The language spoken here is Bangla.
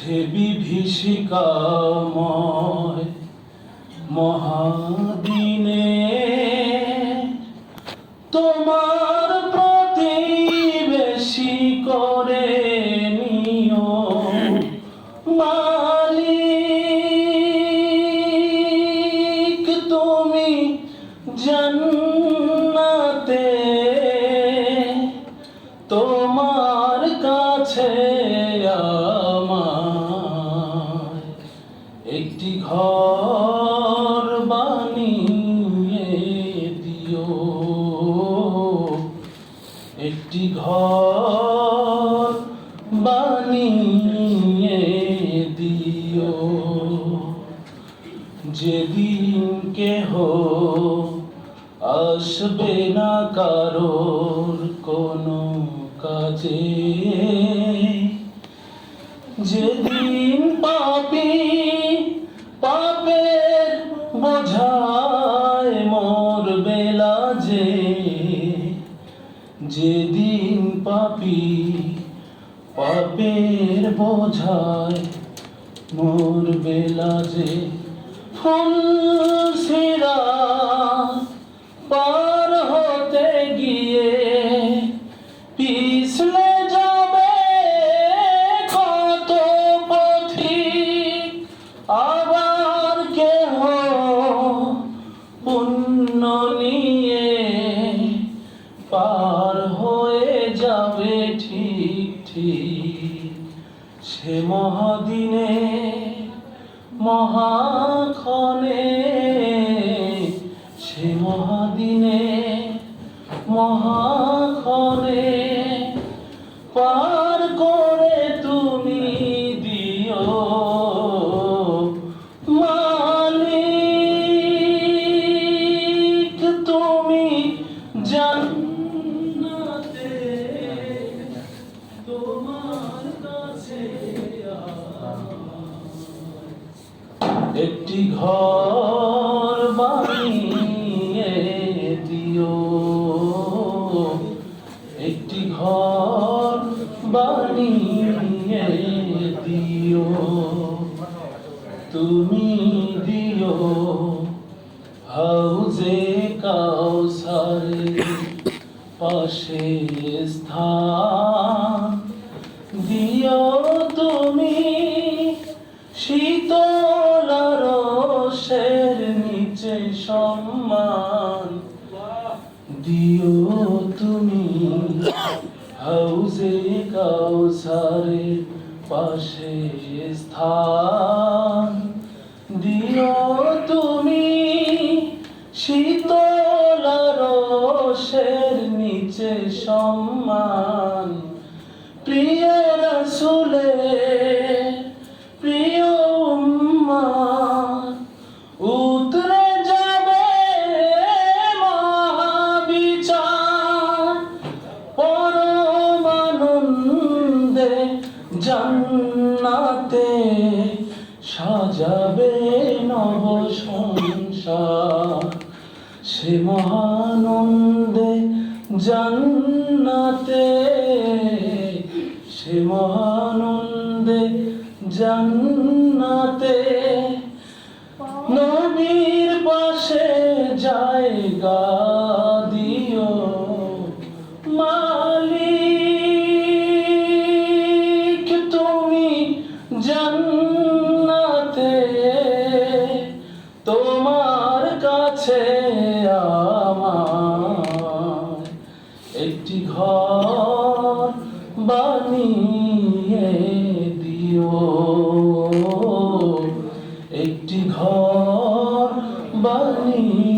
সে বিভীষিকাময় মহাদিনে। তোমার প্রতিবেশী করে নিও মালিক। তুমি জান্নাতে একটি ঘর বানিয়ে দিও। একটি ঘর বানিয়ে দিও। যেদিন কেহ আসবে না কারোর কোনো কাজে। পাপের বোঝায় মোর বেলা যে ফুল সিরা পার হতে গিয়ে পিছলে যাবে কত পথিক, আবার কেহ পুণ্য নিয়ে পার হয়ে যাবে ঠিক। সে মহাদিনে মহাক্ষণে সে মহাদিনে মহাক্ষণে পার করে তুমি দিও মালিক একটি ঘর বানিয়ে দিও। একটি ঘর বানিয়ে দিও। তুমি দিও হাউজে কাউসারে পাশে স্থান। সম্মান দিও তুমি হাউজে কাউসারের পাশে স্থান। দিও তুমি শীতলার রসের নিচে সম্মান সে মহানন্দে জান্নাতে সে মহানন্দে জান্নাতে। নবীর পাশে জায়গা balinha.